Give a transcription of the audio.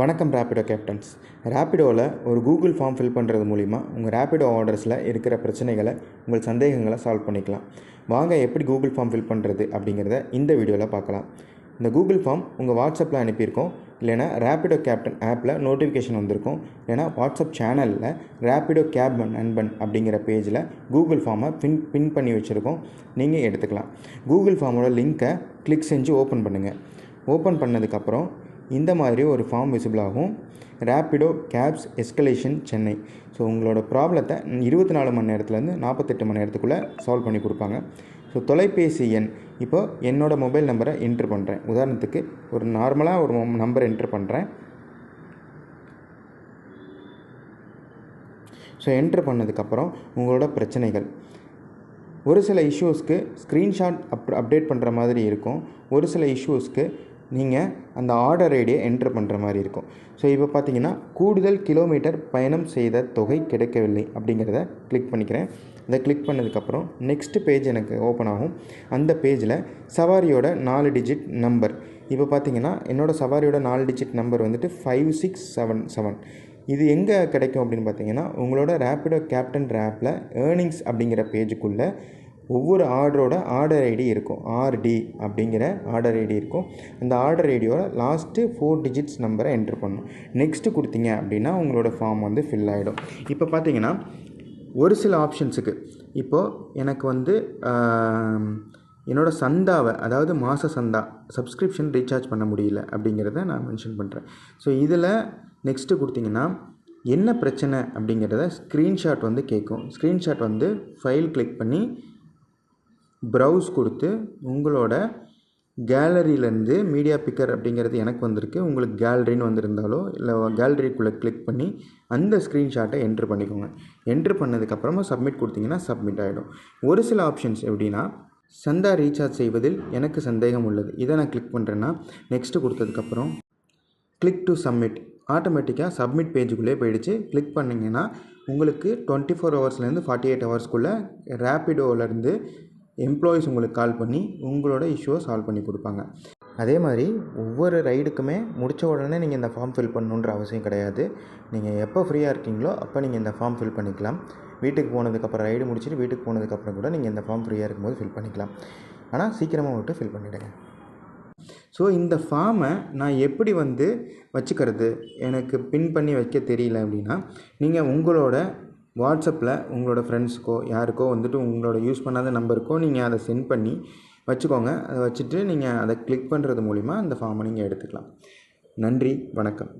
வணக்கம் ரேப்பிடோ கேப்டன்ஸ் ரேப்பிடோவில் ஒரு Google form fill பண்ணுறது மூலிமா உங்கள் ரேப்பிடோ ஆர்டர்ஸில் இருக்கிற பிரச்சனைகளை உங்கள் சந்தேகங்களை சால்வ் பண்ணிக்கலாம். வாங்க எப்படி கூகுள் ஃபார்ம் ஃபில் பண்ணுறது அப்படிங்கிறத இந்த வீடியோவில் பார்க்கலாம். இந்த கூகுள் ஃபார்ம் உங்கள் வாட்ஸ்அப்பில் அனுப்பியிருக்கோம். இல்லைனா ரேப்பிடோ கேப்டன் ஆப்பில் நோட்டிஃபிகேஷன் வந்திருக்கும். இல்லைனா வாட்ஸ்அப் சேனலில் ரேப்பிடோ கேப் நண்பன் அப்படிங்கிற பேஜில் கூகுள் ஃபார்மை பின் பின் பண்ணி வச்சுருக்கோம். நீங்கள் எடுத்துக்கலாம். கூகுள் ஃபார்மோட லிங்க்கை கிளிக் செஞ்சு ஓப்பன் பண்ணுங்கள் ஓப்பன் பண்ணதுக்கப்புறம் இந்த மாதிரி ஒரு ஃபார்ம் விசிபிள் ஆகும். Rapido cabs escalation Chennai so உங்களோட ப்ராப்ளத்தை இருபத்தி நாலு மணி நேரத்துலேருந்து நாற்பத்தெட்டு மணி நேரத்துக்குள்ளே சால்வ் பண்ணி கொடுப்பாங்க. ஸோ தொலைபேசி எண். இப்போ என்னோடய மொபைல் நம்பரை என்ட்ரு பண்ணுறேன் உதாரணத்துக்கு ஒரு நார்மலாக ஒரு நம்பர் என்ட்ரு பண்ணுறேன் ஸோ என்ட்ரு பண்ணதுக்கப்புறம் உங்களோட பிரச்சனைகள். ஒரு சில இஷ்யூஸ்க்கு ஸ்க்ரீன்ஷாட் அப் அப்டேட் பண்ணுற மாதிரி இருக்கும். ஒரு சில இஷ்யூஸ்க்கு நீங்கள் அந்த ஆர்டர் ஐடியை என்ட்ரு பண்ணுற மாதிரி இருக்கும். ஸோ இப்போ பார்த்தீங்கன்னா கூடுதல் கிலோமீட்டர் பயணம் செய்த தொகை கிடைக்கவில்லை அப்படிங்கிறத கிளிக் பண்ணிக்கிறேன். இதை கிளிக் பண்ணதுக்கப்புறம் நெக்ஸ்ட் பேஜ் எனக்கு ஓப்பன் ஆகும். அந்த பேஜில் சவாரியோட நாலு டிஜிட் நம்பர் இப்போ பார்த்தீங்கன்னா என்னோடய சவாரியோட நாலு டிஜிட் நம்பர் வந்துட்டு ஃபைவ் சிக்ஸ் செவன் செவன் இது எங்கே கிடைக்கும் அப்படின்னு பார்த்தீங்கன்னா உங்களோட ரேப்பிடோ கேப்டன் ரேப்பில் ஏர்னிங்ஸ் அப்படிங்கிற பேஜுக்குள்ளே ஒவ்வொரு ஆர்டரோட ஆர்டர் ஐடி இருக்கும். ஆர்டி அப்படிங்கிற ஆர்டர் ஐடி இருக்கும். அந்த ஆர்டர் ஐடியோட லாஸ்ட்டு ஃபோர் டிஜிட்ஸ் நம்பரை என்ட்ரு பண்ணணும். நெக்ஸ்ட்டு கொடுத்தீங்க அப்படின்னா உங்களோட ஃபார்ம் வந்து ஃபில் ஆகிடும் இப்போ பார்த்தீங்கன்னா ஒரு சில ஆப்ஷன்ஸுக்கு இப்போது எனக்கு வந்து என்னோடய சந்தாவை அதாவது மாத சந்தா சப்ஸ்கிரிப்ஷன் ரீசார்ஜ் பண்ண முடியல அப்படிங்கிறத நான் மென்ஷன் பண்ணுறேன் ஸோ இதில் நெக்ஸ்ட்டு கொடுத்தீங்கன்னா என்ன பிரச்சனை அப்படிங்கிறத ஸ்க்ரீன்ஷாட் வந்து கேட்கும் ஸ்க்ரீன்ஷாட் வந்து ஃபைல் கிளிக் பண்ணி ப்ரௌஸ் கொடுத்து உங்களோட கேலரியிலேருந்து மீடியா பிக்கர் அப்படிங்கிறது எனக்கு வந்திருக்கு. உங்களுக்கு கேலரின்னு வந்திருந்தாலோ இல்லை கேலரிக்குள்ளே கிளிக் பண்ணி அந்த ஸ்க்ரீன்ஷாட்டை என்ட்ரு பண்ணிக்கோங்க. என்ட்ரு பண்ணதுக்கப்புறமா சப்மிட் கொடுத்தீங்கன்னா சப்மிட் ஆகிடும் ஒரு சில ஆப்ஷன்ஸ் எப்படின்னா சந்தா ரீசார்ஜ் செய்வதில் எனக்கு சந்தேகம் உள்ளது. இதை நான் கிளிக் பண்ணுறேன்னா நெக்ஸ்ட்டு கொடுத்ததுக்கப்புறம் கிளிக் டு சப்மிட் ஆட்டோமேட்டிக்காக சப்மிட் பேஜுக்குள்ளே போயிடுச்சு. கிளிக் பண்ணிங்கன்னா உங்களுக்கு டுவெண்ட்டி ஃபோர் ஹவர்ஸ்லேருந்து ஃபார்ட்டி எயிட் ஹவர்ஸ்க்குள்ளே ரேப்பிடோவிலேருந்து எம்ப்ளாயீஸ் உங்களுக்கு கால் பண்ணி உங்களோட இஷ்யூவை சால்வ் பண்ணி கொடுப்பாங்க. அதே மாதிரி ஒவ்வொரு ரைடுக்குமே முடித்த உடனே நீங்கள் இந்த ஃபார்ம் ஃபில் பண்ணணுன்ற அவசியம் கிடையாது. நீங்கள் எப்போ ஃப்ரீயாக இருக்கீங்களோ அப்போ நீங்கள் இந்த ஃபார்ம் ஃபில் பண்ணிக்கலாம். வீட்டுக்கு போனதுக்கப்புறம் ரைடு முடிச்சுட்டு வீட்டுக்கு போனதுக்கப்புறம் கூட நீங்கள் இந்த ஃபார்ம் ஃப்ரீயாக இருக்கும்போது ஃபில் பண்ணிக்கலாம். ஆனால் சீக்கிரமாக மட்டும் ஃபில் பண்ணிவிடுங்க ஸோ இந்த ஃபார்மை நான் எப்படி வந்து வச்சுக்கிறது? எனக்கு பின் பண்ணி வைக்க தெரியல அப்படின்னா நீங்கள் உங்களோட வாட்ஸ்அப்பில் உங்களோட ஃப்ரெண்ட்ஸுக்கோ யாருக்கோ வந்துட்டு உங்களோட யூஸ் பண்ணாத நம்பருக்கோ நீங்கள் அதை சென்ட் பண்ணி வச்சுக்கோங்க. அதை வச்சுட்டு நீங்கள் அதை கிளிக் பண்ணுறது மூலிமா அந்த ஃபார்மை நீங்கள் எடுத்துக்கலாம். நன்றி வணக்கம்.